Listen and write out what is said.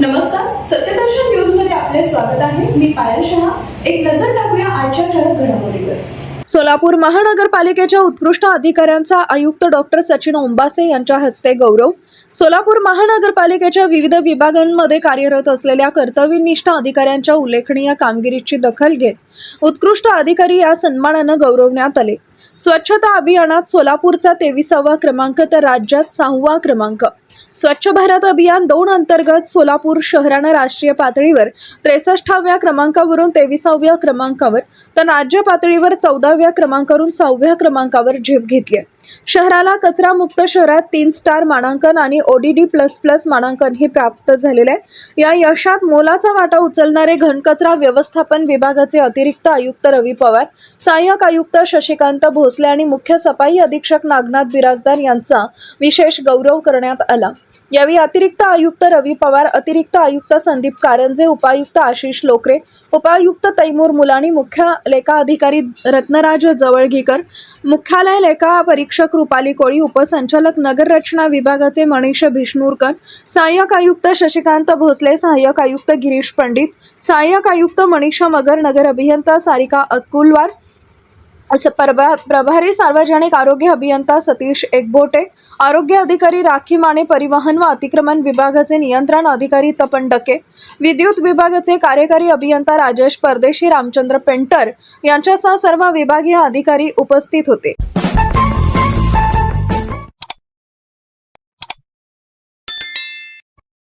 नमस्कार सत्यदर्शन न्यूजमध्ये आपले स्वागत आहे. मी पायल शहा. एक नजर टाकूया आजच्या ठळक घडामोडीवर. सोलापूर महानगरपालिकेच्या उत्कृष्ट अधिकाऱ्यांचा आयुक्त डॉक्टर सचिन ओंबासे यांच्या हस्ते गौरव. सोलापूर महानगरपालिकेच्या विविध विभागांमध्ये कार्यरत असलेल्या कर्तव्यनिष्ठ अधिकाऱ्यांच्या उल्लेखनीय कामगिरीची दखल घेत उत्कृष्ट अधिकारी या सन्मानानं गौरवण्यात आले. स्वच्छता अभियानात सोलापूरचा तेविसावा क्रमांक तर राज्यात सहावा क्रमांक. स्वच्छ भारत अभियान दोन अंतर्गत सोलापूर शहरानं राष्ट्रीय पातळीवर त्रेसष्टाव्या क्रमांकावरून तेविसाव्या क्रमांकावर तर राज्य पातळीवर चौदाव्या क्रमांकावरून सहाव्या क्रमांकावर झेप घेतली आहे. शहराला कचरा मुक्त शहरात तीन स्टार मानांकन आणि ओडीडी प्लस प्लस मानांकन हे प्राप्त झालेलं आहे या यशात मोलाचा वाटा उचलणारे घनकचरा व्यवस्थापन विभागाचे अतिरिक्त आयुक्त रवी पवार सहाय्यक आयुक्त शशिकांत भोसले आणि मुख्य सफाई अधीक्षक नागनाथ बिराजदार यांचा विशेष गौरव करण्यात आला यावेळी अतिरिक्त आयुक्त रवी पवार अतिरिक्त आयुक्त संदीप कारंजे उपायुक्त आशिष लोकरे उपायुक्त तैमूर मुलानी मुख्य लेखा अधिकारी रत्नराज जवळगीकर मुख्यालय लेखा परीक्षक रुपाली कोळी उपसंचालक नगररचना विभागाचे मनीष भिष्णूरकर सहाय्यक आयुक्त शशिकांत भोसले सहाय्यक आयुक्त गिरीश पंडित सहाय्यक आयुक्त मनीषा मगर नगर अभियंता सारिका अकुलवार असं प्रभा प्रभारी सार्वजनिक आरोग्य अभियंता सतीश एकबोटे आरोग्य अधिकारी राखी माने परिवहन व अतिक्रमण विभागाचे नियंत्रण अधिकारी तपन डके विद्युत विभागाचे कार्यकारी अभियंता राजेश परदेशी रामचंद्र पेंटर यांच्यासह सर्व विभागीय अधिकारी उपस्थित होते.